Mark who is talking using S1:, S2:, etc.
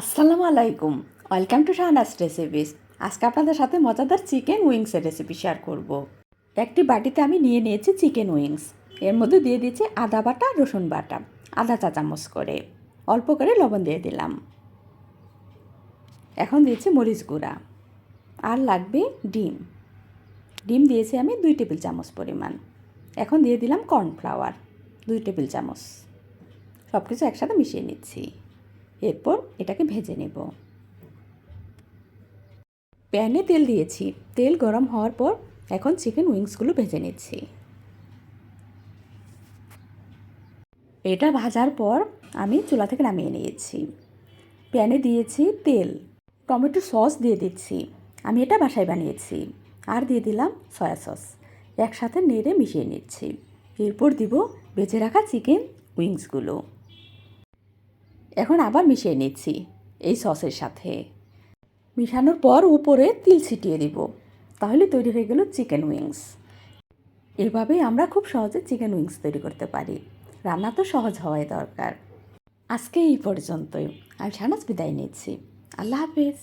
S1: আসসালামু আলাইকুম। Welcome to Shahnaz recipes আজকে আপনাদের সাথে মজাদার চিকেন উইংসের রেসিপি শেয়ার করব। একটি বাটিতে আমি নিয়ে নিয়েছি চিকেন উইংস এর মধ্যে দিয়ে দিয়েছি আদা বাটা, রসুন বাটা আধা চা চামচ করে। অল্প করে লবণ দিয়ে দিলাম। এখন দিয়েছি মরিচ গুঁড়া। আর লাগবে ডিম। ডিম দিয়েছি আমি দুই টেবিল চামচ পরিমাণ। এখন দিয়ে দিলাম কর্নফ্লাওয়ার দুই টেবিল চামচ। সব কিছু একসাথে মিশিয়ে নিচ্ছি। এরপর এটাকে ভেজে নেব। প্যানে তেল দিয়েছি। তেল গরম হওয়ার পর এখন চিকেন উইংসগুলো ভেজে নিচ্ছি। এটা ভাজার পর আমি চুলা থেকে নামিয়ে নিয়েছি। প্যানে দিয়েছি তেল। টমেটো সস দিয়ে দিচ্ছি। আমি এটা বাসায় বানিয়েছি। আর দিয়ে দিলাম সয়া সস। একসাথে নেড়ে মিশিয়ে নিচ্ছি। এরপর দিব বেঁচে রাখা চিকেন উইংসগুলো। এখন আবার মিশিয়ে নিচ্ছি এই সসের সাথে। মিশানোর পর উপরে তিল ছিটিয়ে দিব। তাহলে তৈরি হয়ে গেল চিকেন উইংস। এভাবেই আমরা খুব সহজে চিকেন উইংস তৈরি করতে পারি। রান্না তো সহজ হওয়াই দরকার। আজকে এই পর্যন্তই। আমি সানাজ বিদায় নিচ্ছি। আল্লাহ হাফিজ।